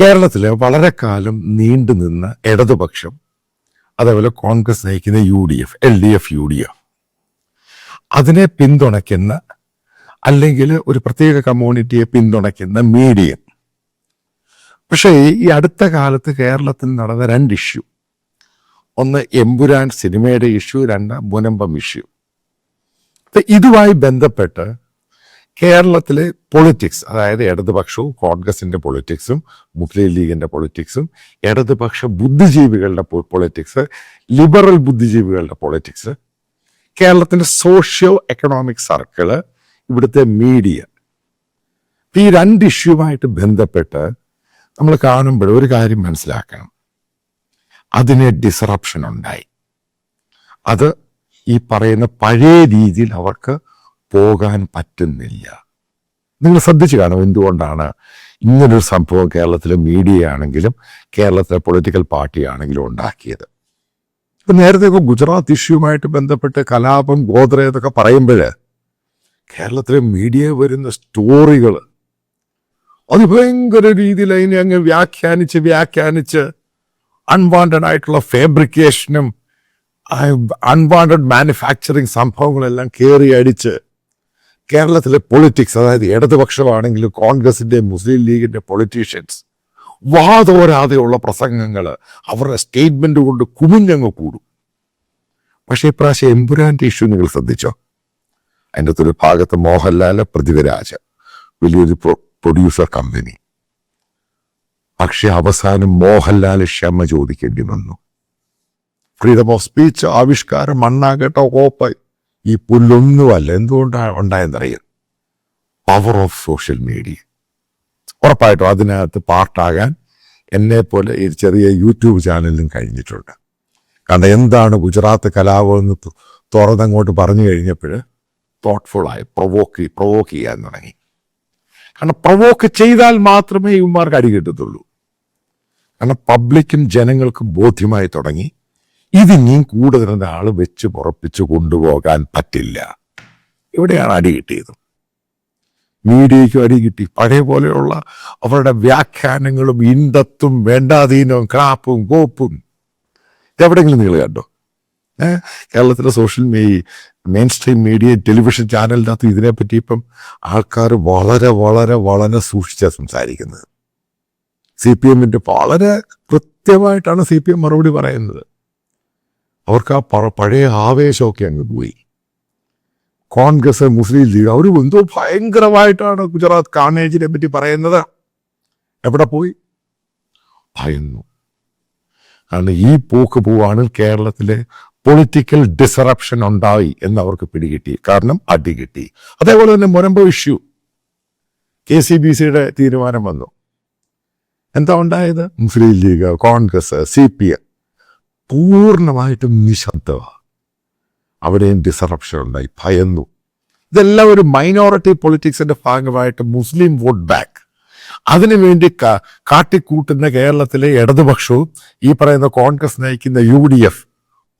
കേരളത്തിൽ വളരെ കാലം നീണ്ടു നിന്ന ഇടതുപക്ഷം അതേപോലെ കോൺഗ്രസ് നയിക്കുന്ന U D F L D F U D F അതിനെ പിന്തുണയ്ക്കുന്ന അല്ലെങ്കിൽ ഒരു പ്രത്യേക കമ്മ്യൂണിറ്റിയെ പിന്തുണയ്ക്കുന്ന മീഡിയ. പക്ഷേ ഈ അടുത്ത കാലത്ത് കേരളത്തിൽ നടന്ന രണ്ട് ഇഷ്യൂ. ഒന്ന് എമ്പുരാൻ സിനിമയുടെ ഇഷ്യൂ രണ്ട് മുനമ്പം ഇഷ്യൂ. ഇതുമായി ബന്ധപ്പെട്ട് കേരളത്തിലെ പൊളിറ്റിക്സ് അതായത് ഇടതുപക്ഷവും കോൺഗ്രസിന്റെ പൊളിറ്റിക്സും മുസ്ലിം ലീഗിന്റെ പൊളിറ്റിക്സും ഇടതുപക്ഷ ബുദ്ധിജീവികളുടെ പൊളിറ്റിക്സ് ലിബറൽ ബുദ്ധിജീവികളുടെ പൊളിറ്റിക്സ് കേരളത്തിന്റെ സോഷ്യോ എക്കണോമിക് സർക്കിൾ ഇവിടുത്തെ മീഡിയ ഈ രണ്ട് ഇഷ്യൂമായിട്ട് ബന്ധപ്പെട്ട് നമ്മൾ കാണുമ്പോൾ ഒരു കാര്യം മനസ്സിലാക്കണം. അതിന് ഡിസറപ്ഷൻ ഉണ്ടായി. അത് ഈ പറയുന്ന പഴയ രീതിയിൽ അവർക്ക് പോകാൻ പറ്റുന്നില്ല. നിങ്ങൾ ശ്രദ്ധിച്ചു കാണും എന്തുകൊണ്ടാണ് ഇങ്ങനൊരു സംഭവം കേരളത്തിലെ മീഡിയ ആണെങ്കിലും കേരളത്തിലെ പൊളിറ്റിക്കൽ പാർട്ടി ആണെങ്കിലും ഉണ്ടാക്കിയത്. ഇപ്പം നേരത്തെ ഇപ്പോൾ ഗുജറാത്ത് ഇഷ്യൂമായിട്ട് ബന്ധപ്പെട്ട് കലാപം ഗോത്ര എന്നൊക്കെ പറയുമ്പോൾ കേരളത്തിലെ മീഡിയ വരുന്ന സ്റ്റോറികൾ അതിഭയങ്കര രീതിയിൽ അതിനെ അങ്ങ് വ്യാഖ്യാനിച്ച് വ്യാഖ്യാനിച്ച് അൺവാണ്ടഡ് ആയിട്ടുള്ള ഫാബ്രിക്കേഷനും അൺവാണ്ടഡ് മാനുഫാക്ചറിങ് സംഭവങ്ങളെല്ലാം കയറി അടിച്ച് കേരളത്തിലെ പൊളിറ്റിക്സ് അതായത് ഇടതുപക്ഷമാണെങ്കിലും കോൺഗ്രസിന്റെ മുസ്ലിം ലീഗിന്റെ പൊളിറ്റീഷ്യൻസ് വാതോരാതെയുള്ള പ്രസംഗങ്ങൾ അവരുടെ സ്റ്റേറ്റ്മെന്റ് കൊണ്ട് കുമിഞ്ഞങ്ങ് കൂടും. പക്ഷേ ഇപ്രാവശ്യം എമ്പുരാന്റെ ഇഷ്യൂ നിങ്ങൾ ശ്രദ്ധിച്ചോ? അതിന്റെ അകത്തൊരു ഭാഗത്ത് മോഹൻലാൽ പൃഥ്വിരാജ് വലിയൊരു പ്രൊഡ്യൂസർ കമ്പനി പക്ഷെ അവസാനം മോഹൻലാൽ ക്ഷമ ചോദിക്കേണ്ടി വന്നു. ഫ്രീഡം ഓഫ് സ്പീച്ച് ആവിഷ്കാരം മണ്ണാകട്ടോ കോപ്പായി. ഈ പുല്ലൊന്നുമല്ല എന്തുകൊണ്ടാണ് ഉണ്ടായെന്നറിയാം. പവർ ഓഫ് സോഷ്യൽ മീഡിയ ഉറപ്പായിട്ടും അതിനകത്ത് പാർട്ടാകാൻ എന്നെ പോലെ ഈ ചെറിയ യൂട്യൂബ് ചാനലിലും കഴിഞ്ഞിട്ടുണ്ട്. കാരണം എന്താണ് ഗുജറാത്ത് കലാപം എന്ന് തുറന്നങ്ങോട്ട് പറഞ്ഞു കഴിഞ്ഞപ്പോൾ തോട്ട്ഫുള്ളായി പ്രൊവോക്ക് പ്രൊവോക്ക് ചെയ്യാൻ തുടങ്ങി. കാരണം പ്രൊവോക്ക് ചെയ്താൽ മാത്രമേ ഇവന്മാർക്ക് അടി കിട്ടത്തുള്ളൂ. കാരണം പബ്ലിക്കും ജനങ്ങൾക്കും ബോധ്യമായി തുടങ്ങി. ഇതിനിയും കൂടുതൽ ആൾ വെച്ച് പുറപ്പിച്ച് കൊണ്ടുപോകാൻ പറ്റില്ല. ഇവിടെയാണ് അടി കിട്ടിയത്. മീഡിയയ്ക്കും അടി കിട്ടി. പഴയ പോലെയുള്ള അവരുടെ വ്യാഖ്യാനങ്ങളും ഇണ്ടത്തും വേണ്ടാതീനവും ക്രാപ്പും കോപ്പും. എവിടെയെങ്കിലും നിങ്ങൾ കണ്ടോ? കേരളത്തിലെ social me mainstream media television ചാനലിനകത്ത് ഇതിനെപ്പറ്റി ഇപ്പം ആൾക്കാർ വളരെ വളരെ വളരെ സൂക്ഷിച്ചാണ് സംസാരിക്കുന്നത്. സി പി എമ്മിന്റെ വളരെ കൃത്യമായിട്ടാണ് സി പി എം മറുപടി പറയുന്നത്. അവർക്ക് ആ പഴ- പഴയ ആവേശമൊക്കെ അങ്ങ് പോയി. കോൺഗ്രസ് മുസ്ലിം ലീഗ് അവർ എന്തോ ഭയങ്കരമായിട്ടാണ് ഗുജറാത്ത് കാണേജിനെ പറ്റി പറയുന്നത്. എവിടെ പോയി? ഭയന്നു. കാരണം ഈ പോക്ക് പോവാണ് കേരളത്തിലെ പൊളിറ്റിക്കൽ ഡിസറപ്ഷൻ ഉണ്ടായി എന്ന് അവർക്ക് പിടികിട്ടി. കാരണം അടി കിട്ടി. അതേപോലെ തന്നെ മുരമ്പോ ഇഷ്യൂ കെ സി ബി സിയുടെ തീരുമാനം വന്നു. എന്താ ഉണ്ടായത്? Muslim League Congress C P M. പൂർണമായിട്ടും നിശബ്ദമാണ്. അവിടെയും ഡിസറപ്ഷൻ ഉണ്ടായി ഭയന്നു. ഇതെല്ലാം ഒരു മൈനോറിറ്റി പൊളിറ്റിക്സിന്റെ ഭാഗമായിട്ട് മുസ്ലിം വോട്ട് ബാക്ക് അതിനുവേണ്ടി കാട്ടിക്കൂട്ടുന്ന കേരളത്തിലെ ഇടതുപക്ഷവും ഈ പറയുന്ന കോൺഗ്രസ് നയിക്കുന്ന യു ഡി എഫ്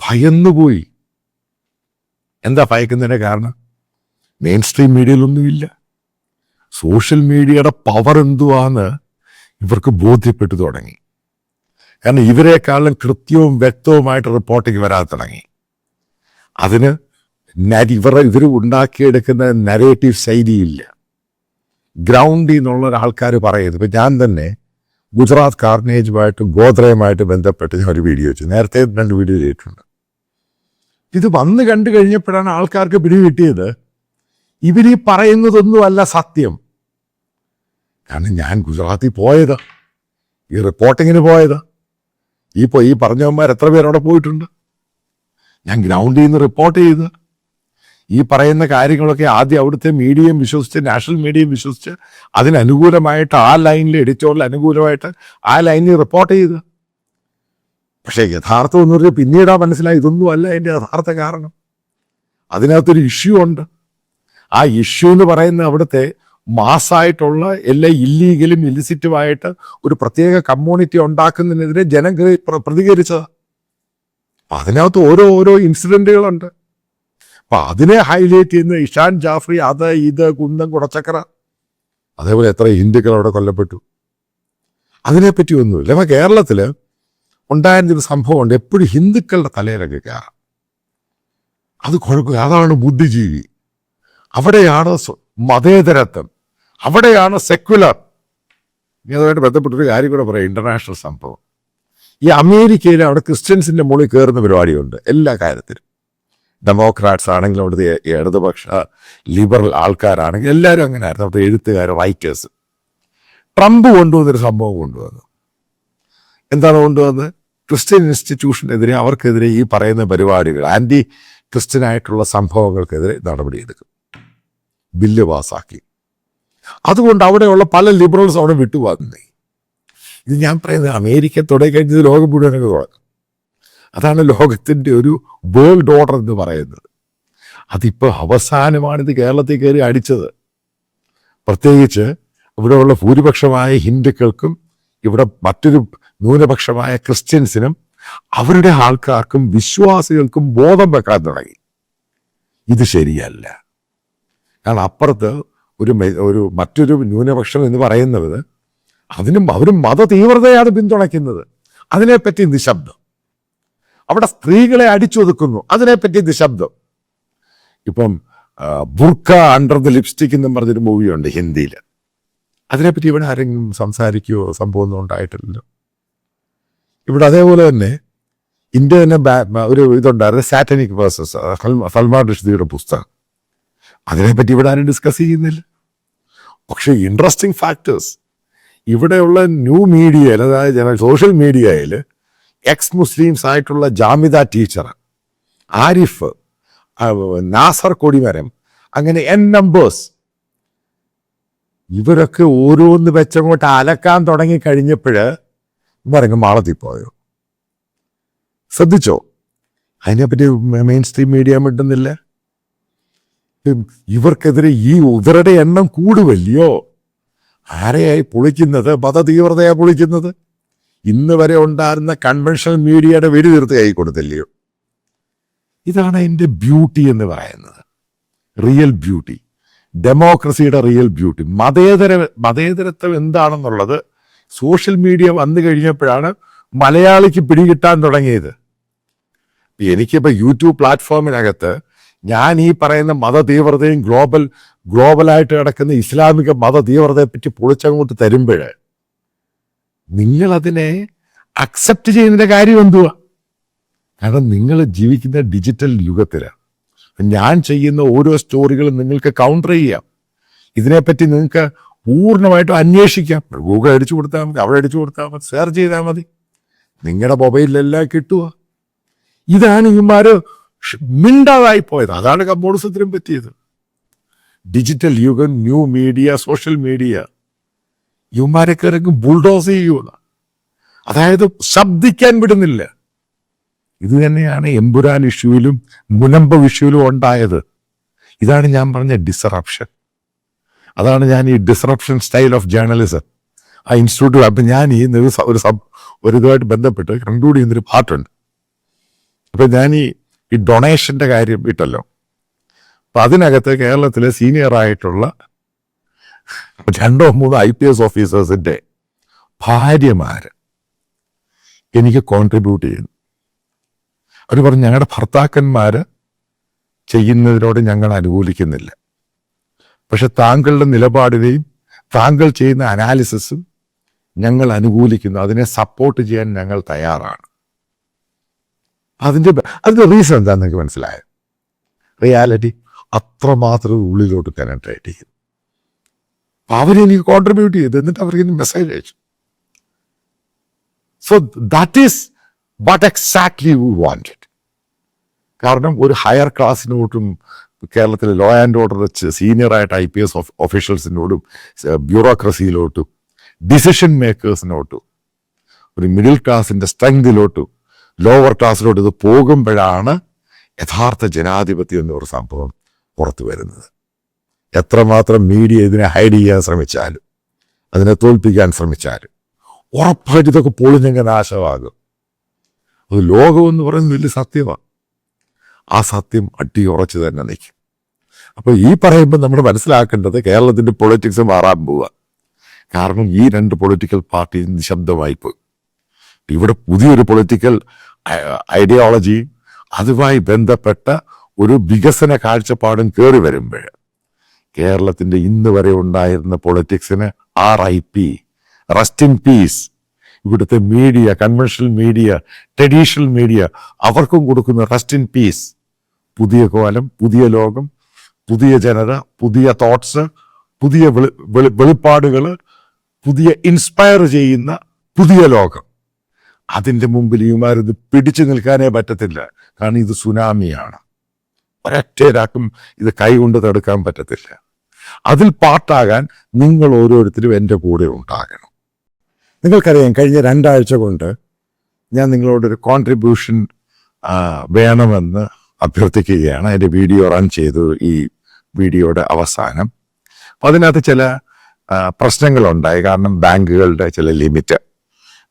ഭയന്നുപോയി. എന്താ ഭയക്കുന്നതിന്റെ കാരണം? മെയിൻ സ്ട്രീം മീഡിയയിലൊന്നുമില്ല സോഷ്യൽ മീഡിയയുടെ പവർ എന്തുവാന്ന് ഇവർക്ക് ബോധ്യപ്പെട്ടു തുടങ്ങി. കാരണം ഇവരെക്കാളും കൃത്യവും വ്യക്തവുമായിട്ട് റിപ്പോർട്ടിങ് വരാൻ തുടങ്ങി. അതിന് ഇവർ ഇവർ ഉണ്ടാക്കിയെടുക്കുന്ന നരേറ്റീവ് ശൈലിയില്ല. ഗ്രൗണ്ടിൽ നിന്നുള്ള ആൾക്കാർ പറയുന്നത് ഇപ്പം ഞാൻ തന്നെ ഗുജറാത്ത് കാർണേജുമായിട്ട് ഗോത്രയുമായിട്ട് ബന്ധപ്പെട്ട് ഞാൻ ഒരു വീഡിയോ വെച്ചു. നേരത്തെ രണ്ട് വീഡിയോ ചെയ്തിട്ടുണ്ട്. ഇത് വന്ന് കണ്ടു കഴിഞ്ഞപ്പോഴാണ് ആൾക്കാർക്ക് പിടികിട്ടിയത് ഇവരീ പറയുന്നതൊന്നുമല്ല സത്യം. കാരണം ഞാൻ ഗുജറാത്തിൽ പോയത്. ഈ റിപ്പോർട്ടിങ്ങിന് പോയത്. ഈ പോ- ഈ പറഞ്ഞവന്മാർ എത്ര പേരവിടെ പോയിട്ടുണ്ട്? ഞാൻ ഗ്രൗണ്ടിൽ നിന്ന് റിപ്പോർട്ട് ചെയ്ത് ഈ പറയുന്ന കാര്യങ്ങളൊക്കെ ആദ്യം അവിടുത്തെ മീഡിയയും വിശ്വസിച്ച് നാഷണൽ മീഡിയയും വിശ്വസിച്ച് അതിനനുകൂലമായിട്ട് ആ ലൈനിൽ എഡിറ്റോറിയൽ അനുകൂലമായിട്ട് ആ ലൈനിൽ റിപ്പോർട്ട് ചെയ്ത്. പക്ഷേ യഥാർത്ഥം എന്ന് പറഞ്ഞാൽ പിന്നീടാ മനസ്സിലായി ഇതൊന്നും അല്ല അതിന്റെ യഥാർത്ഥ കാരണം. അതിനകത്തൊരു ഇഷ്യൂ ഉണ്ട്. ആ ഇഷ്യൂ എന്ന് പറയുന്ന അവിടുത്തെ മാസായിട്ടുള്ള എല്ലാ ഇല്ലീഗലും ഇലിസിറ്റുമായിട്ട് ഒരു പ്രത്യേക കമ്മ്യൂണിറ്റി ഉണ്ടാക്കുന്നതിനെതിരെ ജനം പ്രതികരിച്ചത്. അപ്പൊ അതിനകത്ത് ഓരോ ഓരോ ഇൻസിഡന്റുകളുണ്ട് അപ്പൊ അതിനെ ഹൈലൈറ്റ് ചെയ്യുന്ന ഇഷാൻ ജാഫ്രി അത് ഇത് കുന്തം കുടച്ചക്കര അതേപോലെ എത്ര ഹിന്ദുക്കൾ അവിടെ കൊല്ലപ്പെട്ടു. അതിനെപ്പറ്റി ഒന്നുമില്ല. അപ്പം കേരളത്തിൽ ഉണ്ടായിരുന്നൊരു സംഭവമുണ്ട്. എപ്പോഴും ഹിന്ദുക്കളുടെ തലയിലൊക്കെ കയറാം അത് കുഴപ്പം അതാണ് ബുദ്ധിജീവി. അവിടെയാണ് മതേതരത്വം. അവിടെയാണ് സെക്യുലർ ഇനി അതുമായിട്ട് ബന്ധപ്പെട്ടൊരു കാര്യം കൂടെ പറയാം ഇന്റർനാഷണൽ സംഭവം. ഈ അമേരിക്കയിൽ അവിടെ ക്രിസ്ത്യൻസിന്റെ മുകളിൽ കയറുന്ന പരിപാടിയുണ്ട് എല്ലാ കാര്യത്തിലും. ഡെമോക്രാറ്റ്സ് ആണെങ്കിലും അവിടുത്തെ ഇടതുപക്ഷ ലിബറൽ ആൾക്കാരാണെങ്കിലും എല്ലാവരും അങ്ങനെ ആയിരുന്നു അവിടുത്തെ എഴുത്തുകാർ റൈറ്റേഴ്സ് ട്രംപ് കൊണ്ടുവന്നൊരു സംഭവം കൊണ്ടുവന്നു. എന്താണ് കൊണ്ടുവന്നത്? ക്രിസ്ത്യൻ ഇൻസ്റ്റിറ്റ്യൂഷനെതിരെ അവർക്കെതിരെ ഈ പറയുന്ന പരിപാടികൾ ആന്റി ക്രിസ്ത്യനായിട്ടുള്ള സംഭവങ്ങൾക്കെതിരെ നടപടിയെടുക്കും. ബില്ല് പാസ്സാക്കി അതുകൊണ്ട് അവിടെയുള്ള പല ലിബറൽസ് അവിടെ വിട്ടുവാങ്ങി ഇത് ഞാൻ പറയുന്നത് അമേരിക്ക തുടങ്ങി കഴിഞ്ഞത് ലോകം മുഴുവനൊക്കെ തുടങ്ങും അതാണ് ലോകത്തിന്റെ ഒരു വേൾഡ് ഓർഡർ എന്ന് പറയുന്നത്. അതിപ്പോൾ അവസാനമാണ് ഇത് കേരളത്തിൽ കയറി അടിച്ചത്. പ്രത്യേകിച്ച് ഇവിടെയുള്ള ഭൂരിപക്ഷമായ ഹിന്ദുക്കൾക്കും ഇവിടെ മറ്റൊരു ന്യൂനപക്ഷമായ ക്രിസ്ത്യൻസിനും അവരുടെ ആൾക്കാർക്കും വിശ്വാസികൾക്കും ബോധം വെക്കാൻ തുടങ്ങി. ഇത് ശരിയല്ല. കാരണം അപ്പുറത്ത് ഒരു ഒരു മറ്റൊരു ന്യൂനപക്ഷം എന്ന് പറയുന്നത് അതിനും അവരും മത തീവ്രതയാണ് പിന്തുണയ്ക്കുന്നത്. അതിനെപ്പറ്റി നിശബ്ദം. അവിടെ സ്ത്രീകളെ അടിച്ചൊതുക്കുന്നു. അതിനെപ്പറ്റി നിശബ്ദം. ഇപ്പം ബുർക്ക അണ്ടർ ദ ലിപ്സ്റ്റിക് എന്നും പറഞ്ഞൊരു മൂവിയുണ്ട് ഹിന്ദിയിൽ അതിനെപ്പറ്റി ഇവിടെ ആരെങ്കിലും സംസാരിക്കുകയോ സംഭവമൊന്നും ഉണ്ടായിട്ടില്ലല്ലോ. ഇവിടെ അതേപോലെ തന്നെ ഇന്ത്യ തന്നെ ഒരു ഇതുണ്ടായിരുന്നു സാറ്റനിക് വേഴ്സസ് സൽമാൻ റഷ്ദിയുടെ പുസ്തകം. അതിനെപ്പറ്റി ഇവിടെ ആരും ഡിസ്കസ് ചെയ്യുന്നില്ല. പക്ഷേ ഇൻട്രസ്റ്റിംഗ് ഫാക്ടേഴ്സ് ഇവിടെയുള്ള ന്യൂ മീഡിയയിൽ അതായത് സോഷ്യൽ മീഡിയയിൽ എക്സ് മുസ്ലിംസ് ആയിട്ടുള്ള ജാമിദ ടീച്ചർ ആരിഫ് നാസർ കൊടിമരം അങ്ങനെ എൻ നമ്പേഴ്സ് ഇവരൊക്കെ ഓരോന്ന് വെച്ചങ്ങോട്ട് അലക്കാൻ തുടങ്ങി കഴിഞ്ഞപ്പോഴ് ഇവരങ്ങ് മാളത്തിൽ പോയോ? ശ്രദ്ധിച്ചോ? അതിനെപ്പറ്റി മെയിൻ സ്ട്രീം മീഡിയ മിണ്ടുന്നില്ല. ഇവർക്കെതിരെ ഈ ഇവരുടെ എണ്ണം കൂടുവല്ലയോ ആരെയായി പൊളിക്കുന്നത്? മതതീവ്രതയായി പൊളിക്കുന്നത്? ഇന്ന് വരെ ഉണ്ടായിരുന്ന കൺവെൻഷണൽ മീഡിയയുടെ വെടി തീർത്ത് കൈ കൊടുത്തില്ലയോ? ഇതാണ് എന്റെ ബ്യൂട്ടി എന്ന് പറയുന്നത്. റിയൽ ബ്യൂട്ടി ഡെമോക്രസിയുടെ റിയൽ ബ്യൂട്ടി മതേതര മതേതരത്വം എന്താണെന്നുള്ളത് സോഷ്യൽ മീഡിയ വന്നു കഴിഞ്ഞപ്പോഴാണ് മലയാളിക്ക് പിടികിട്ടാൻ തുടങ്ങിയത്. എനിക്കിപ്പോൾ യൂട്യൂബ് പ്ലാറ്റ്ഫോമിനകത്ത് ഞാൻ ഈ പറയുന്ന മതതീവ്രതയും ഗ്ലോബൽ ഗ്ലോബലായിട്ട് കിടക്കുന്ന ഇസ്ലാമിക മതതീവ്രതയെ പറ്റി പൊളിച്ചങ്ങോട്ട് തരുമ്പോൾ നിങ്ങൾ അതിനെ അക്സെപ്റ്റ് ചെയ്യുന്നതിന്റെ കാര്യം എന്തുവാ? കാരണം നിങ്ങൾ ജീവിക്കുന്ന ഡിജിറ്റൽ യുഗത്തിലാണ് ഞാൻ ചെയ്യുന്ന ഓരോ സ്റ്റോറികളും നിങ്ങൾക്ക് കൗണ്ടർ ചെയ്യാം. ഇതിനെപ്പറ്റി നിങ്ങൾക്ക് പൂർണമായിട്ടും അന്വേഷിക്കാം. ഗൂഗിൾ അടിച്ചു കൊടുത്താൽ മതി അവിടെ അടിച്ചു കൊടുത്താൽ മതി സെർച്ച് ചെയ്താൽ മതി. നിങ്ങളുടെ മൊബൈലിലെല്ലാം കിട്ടുക ഇതാണ് ഇവന്മാർ മിണ്ടാതായി പോയത്. അതാണ് കമ്മ്യൂണിസത്തിനും പറ്റിയത്. ഡിജിറ്റൽ യുഗം ന്യൂ മീഡിയ സോഷ്യൽ മീഡിയ. ഇവന്മാരൊക്കെ ഇറങ്ങി ബുൾഡോസ് ചെയ്യൂല അതായത് ശബ്ദിക്കാൻ വിടുന്നില്ല. ഇത് തന്നെയാണ് എമ്പുരാൻ ഇഷ്യൂവിലും മുനമ്പ ഇഷ്യൂവിലും ഉണ്ടായത്. ഇതാണ് ഞാൻ പറഞ്ഞ ഡിസറപ്ഷൻ അതാണ് ഞാൻ ഈ ഡിസറപ്ഷൻ സ്റ്റൈൽ ഓഫ് ജേർണലിസം ആ ഇൻസ്റ്റിറ്റ്യൂട്ട് അപ്പം ഞാൻ ഈ ഒരു സബ് ഒരു ഇതുമായിട്ട് ബന്ധപ്പെട്ട് കൺക്ലൂഡ് ചെയ്യുന്നൊരു പാർട്ടുണ്ട് അപ്പം ഞാൻ ഈ ഈ ഡൊണേഷന്റെ കാര്യം ഇട്ടല്ലോ. അപ്പം അതിനകത്ത് കേരളത്തിലെ സീനിയറായിട്ടുള്ള രണ്ടോ മൂന്നോ ഐ പി എസ് ഓഫീസേഴ്സിന്റെ ഭാര്യമാർ എനിക്ക് കോൺട്രിബ്യൂട്ട് ചെയ്യുന്നു. അവർ പറഞ്ഞു ഞങ്ങളുടെ ഭർത്താക്കന്മാർ ചെയ്യുന്നതിനോട് ഞങ്ങൾ അനുകൂലിക്കുന്നില്ല. പക്ഷെ താങ്കളുടെ നിലപാടിനെയും താങ്കൾ ചെയ്യുന്ന അനാലിസിസും ഞങ്ങൾ അനുകൂലിക്കുന്നു. അതിനെ സപ്പോർട്ട് ചെയ്യാൻ ഞങ്ങൾ തയ്യാറാണ്. അതിന്റെ അതിന്റെ റീസൺ എന്താണെന്ന് നിങ്ങൾക്ക് മനസ്സിലായത്? റിയാലിറ്റി അത്രമാത്രം ഉള്ളിലോട്ട് പെനട്രേറ്റ് ചെയ്തു അവരെനിക്ക് കോൺട്രിബ്യൂട്ട് ചെയ്തു എന്നിട്ട് അവർക്ക് മെസ്സേജ് അയച്ചു. So that is what exactly we wanted കാരണം ഒരു ഹയർ ക്ലാസ്സിനോട്ടും കേരളത്തിലെ ലോ ആൻഡ് ഓർഡർ സീനിയറായിട്ട് ഐ പി എസ് ഒഫീഷ്യൽസിനോടും ബ്യൂറോക്രസിയിലോട്ടും ഡിസിഷൻ മേക്കേഴ്സിനോട്ടും ഒരു മിഡിൽ ക്ലാസിന്റെ സ്ട്രെങ്തിലോട്ടും ലോവർ ക്ലാസ്സിലോട്ട് ഇത് പോകുമ്പോഴാണ് യഥാർത്ഥ ജനാധിപത്യം എന്നൊരു സംഭവം പുറത്തു വരുന്നത്. എത്രമാത്രം മീഡിയ ഇതിനെ ഹൈഡ് ചെയ്യാൻ ശ്രമിച്ചാലും അതിനെ തോൽപ്പിക്കാൻ ശ്രമിച്ചാലും ഉറപ്പായിട്ട് ഇതൊക്കെ പൊളിഞ്ഞെങ്കിൽ നാശമാകും. അത് ലോകമെന്ന് പറയുന്നത് വലിയ സത്യമാണ്. ആ സത്യം അട്ടി ഉറച്ചു തന്നെ നിൽക്കും. അപ്പോൾ ഈ പറയുമ്പോൾ നമ്മൾ മനസ്സിലാക്കേണ്ടത് കേരളത്തിന്റെ പൊളിറ്റിക്സ് മാറാൻ പോവുക. കാരണം ഈ രണ്ട് പൊളിറ്റിക്കൽ പാർട്ടി നിശബ്ദമായി പോയി ഇവിടെ പുതിയൊരു പൊളിറ്റിക്കൽ ഐഡിയോളജി അതുമായി ബന്ധപ്പെട്ട ഒരു വികസന കാഴ്ചപ്പാടും കയറി വരുമ്പോൾ കേരളത്തിന്റെ ഇന്ന് വരെ ഉണ്ടായിരുന്ന പൊളിറ്റിക്സിന് R I P rest in peace ഇവിടുത്തെ media conventional media traditional media അവർക്കും കൊടുക്കുന്ന റെസ്റ്റ് ഇൻ പീസ് പുതിയ കോലം പുതിയ ലോകം പുതിയ ജനത പുതിയ തോട്ട്സ് പുതിയ വെളി- വെളി- വെളിപ്പാടുകൾ പുതിയ ഇൻസ്പയർ ചെയ്യുന്ന പുതിയ ലോകം. അതിന്റെ മുമ്പിൽ ഇവന്മാരത് പിടിച്ചു നിൽക്കാനേ പറ്റത്തില്ല. കാരണം ഇത് സുനാമിയാണ്. ഒരൊറ്റരാക്കും ഇത് കൈകൊണ്ട് തടുക്കാൻ പറ്റത്തില്ല. അതിൽ പാട്ടാകാൻ നിങ്ങൾ ഓരോരുത്തരും എന്റെ കൂടെ ഉണ്ടാകണം. നിങ്ങൾക്കറിയാം കഴിഞ്ഞ രണ്ടാഴ്ച കൊണ്ട് ഞാൻ നിങ്ങളോടൊരു കോൺട്രിബ്യൂഷൻ വേണമെന്ന് അഭ്യർത്ഥിക്കുകയാണ്. എന്റെ വീഡിയോ റൺ ചെയ്തു ഈ വീഡിയോയുടെ അവസാനം. അപ്പം അതിനകത്ത് ചില പ്രശ്നങ്ങളുണ്ടായി. കാരണം ബാങ്കുകളുടെ ചില ലിമിറ്റ്.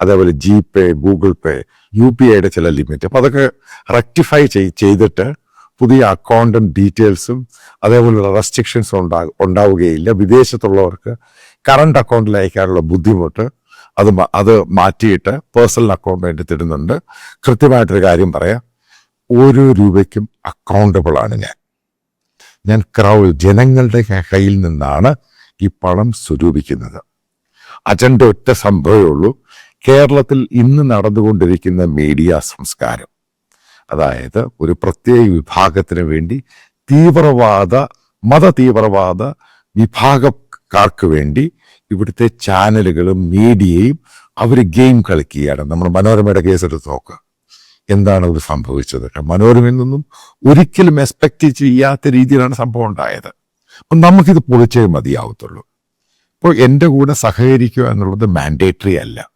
അതേപോലെ G pay Google pay U P ഐയുടെ ചില ലിമിറ്റ് അപ്പം അതൊക്കെ റെക്ടിഫൈ ചെയ്തിട്ട് പുതിയ അക്കൗണ്ടും ഡീറ്റെയിൽസും അതേപോലുള്ള റെസ്ട്രിക്ഷൻസും ഉണ്ടാ ഉണ്ടാവുകയില്ല. വിദേശത്തുള്ളവർക്ക് കറണ്ട് അക്കൗണ്ടിൽ അയക്കാനുള്ള ബുദ്ധിമുട്ട് അത് അത് മാറ്റിയിട്ട് പേഴ്സണൽ അക്കൗണ്ട് വേണ്ടി തരുന്നുണ്ട് കൃത്യമായിട്ടൊരു കാര്യം പറയാം. ഓരോ രൂപയ്ക്കും അക്കൗണ്ടബിൾ ആണ് ഞാൻ. ഞാൻ ക്രൗഡ് ജനങ്ങളുടെ കയ്യിൽ നിന്നാണ് ഈ പണം സ്വരൂപിക്കുന്നത്. അജണ്ട ഒറ്റ സംഭവമേ ഉള്ളൂ. കേരളത്തിൽ ഇന്ന് നടന്നുകൊണ്ടിരിക്കുന്ന മീഡിയ സംസ്കാരം. അതായത് ഒരു പ്രത്യേക വിഭാഗത്തിന് വേണ്ടി തീവ്രവാദ മത തീവ്രവാദ വിഭാഗക്കാർക്ക് വേണ്ടി ഇവിടുത്തെ ചാനലുകളും മീഡിയയും അവർ ഗെയിം കളിക്കുകയാണ്. നമ്മൾ മനോരമയുടെ കേസെടുത്ത് നോക്കുക എന്താണ് അത് സംഭവിച്ചത്? മനോരമയിൽ നിന്നും ഒരിക്കലും എക്സ്പെക്ട് ചെയ്യാത്ത രീതിയിലാണ് സംഭവം ഉണ്ടായത്. അപ്പം നമുക്കിത് പൊളിച്ചേ മതിയാവത്തുള്ളൂ. അപ്പോൾ എന്റെ കൂടെ സഹകരിക്കുക എന്നുള്ളത് മാൻഡേറ്ററി അല്ല.